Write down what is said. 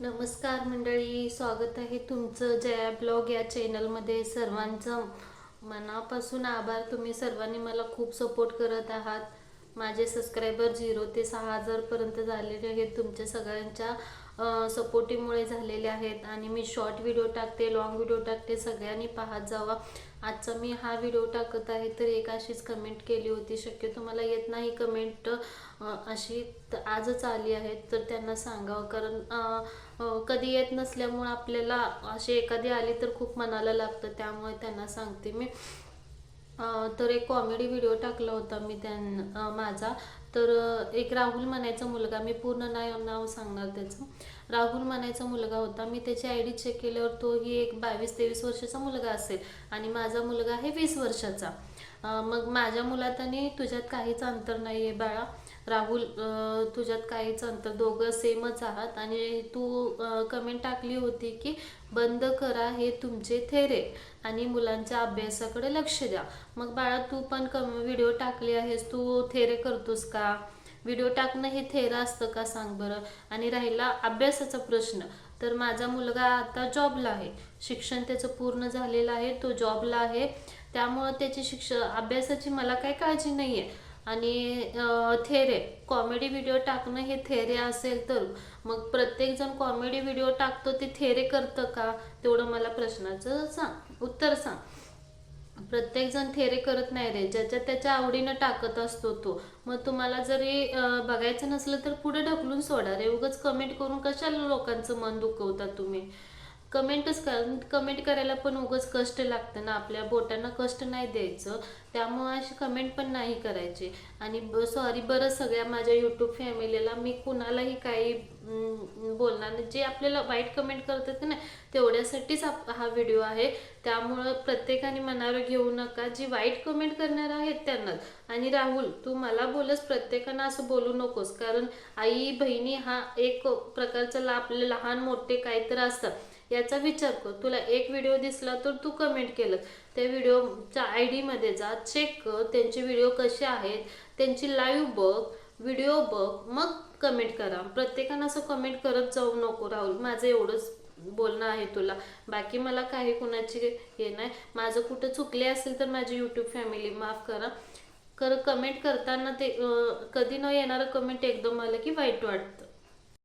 नमस्कार मंडळी स्वागत आहे तुमचं जया ब्लॉग या चॅनलमध्ये. सर्वांचं मनापासून आभार. तुम्ही सर्वांनी मला खूप सपोर्ट करत आहात. माझे सबस्क्रायबर झिरो ते सहा हजारपर्यंत झालेले आहेत. तुमच्या सगळ्यांच्या सपोर्टीमुळे झालेले आहेत. आणि मी शॉर्ट व्हिडिओ टाकते लॉंग व्हिडिओ टाकते. सगळ्यांनी पाहत जावा. आजचा मी हा व्हिडिओ टाकत आहे तर एक अशीच कमेंट केली होती. शक्यतो मला येत नाही कमेंट अशी आजच आली आहे. तर त्यांना सांगावं. कारण कधी येत नसल्यामुळं आपल्याला अशी एखादी आली तर खूप मनाला लागतं. त्यामुळे त्यांना सांगते मी. तर एक कॉमेडी व्हिडिओ टाकला होता मी त्यां माझा. तर एक राहुल म्हणायचा मुलगा मी पूर्ण नाव नाव सांगणार त्याचं. राहुल म्हणायचा मुलगा होता. मी त्याची आय डी चेक केल्यावर तोही एक बावीस तेवीस वर्षाचा मुलगा असेल आणि माझा मुलगा आहे वीस वर्षाचा. मग माझ्या मुलात आणि तुझ्यात काहीच अंतर नाही आहे बाळा. राहुल तुझ्यात काहीच अंतर. दोघं सेमच आहात आणि तू कमेंट टाकली होती की बंद करा हे तुमचे थेरे आणि मुलांच्या अभ्यासाकडे लक्ष द्या. मग बाळा तू पण कम व्हिडिओ टाकली आहेस. तू थेरे करतोस का? व्हिडिओ टाकणं हे थेरं असतं का सांग बरं? आणि राहिला अभ्यासाचा प्रश्न. तर माझा मुलगा आता जॉबला आहे. शिक्षण त्याचं पूर्ण झालेलं आहे. तो जॉबला आहे. त्यामुळं त्याची शिक्ष अभ्यासाची मला काही काळजी नाही आहे आणि थेरे. कॉमेडी व्हिडिओ टाकणं हे थेरे असेल तर मग प्रत्येकजण कॉमेडी व्हिडिओ टाकतो ते थेरे करतं का? तेवढं मला प्रश्नाचं सांग. उत्तर सांग. प्रत्येकजण थेरे करत नाही रे. ज्याच्या त्याच्या आवडीनं टाकत असतो तो. मग तुम्हाला जरी बघायचं नसलं तर पुढे ढकलून सोडा रे. उगाच कमेंट करून कशाला लोकांचं मन दुखवता तुम्ही? कमेंटच कर कमेंट करायला पण उगाच कष्ट लागतं ना. आपल्या बोटांना कष्ट नाही द्यायचं. त्यामुळं अशी कमेंट पण नाही करायची. आणि सॉरी बरं सगळ्या माझ्या यूट्यूब फॅमिलीला मी कुणालाही काही बोलणार नाही. जे आपल्याला वाईट कमेंट करतात ना तेवढ्यासाठीच आप- हा व्हिडिओ आहे. त्यामुळं प्रत्येकाने मनावर घेऊ नका. जी वाईट कमेंट करणार आहेत त्यांनाच आणि राहुल तू मला बोलस प्रत्येकानं असं बोलू नकोस. कारण आई बहिणी हा एक प्रकारचा आपले लहान मोठे काहीतरी असतात. याचा विचार कर. तुला एक व्हिडिओ दिसला तर तू कमेंट केलं त्या व्हिडिओच्या आय डीमध्ये जा चेक कर त्यांचे व्हिडिओ कसे आहेत. त्यांची लाईव्ह बघ व्हिडिओ बघ मग कमेंट करा. प्रत्येकानं असं कमेंट करत जाऊ नको राहुल. माझं एवढंच बोलणं आहे तुला. बाकी मला काही कुणाची हे नाही. माझं कुठं चुकले असेल तर माझी यूट्यूब फॅमिली माफ करा. कर कमेंट करताना ते कधी न येणारं कमेंट एकदम आलं की वाईट वाटतं.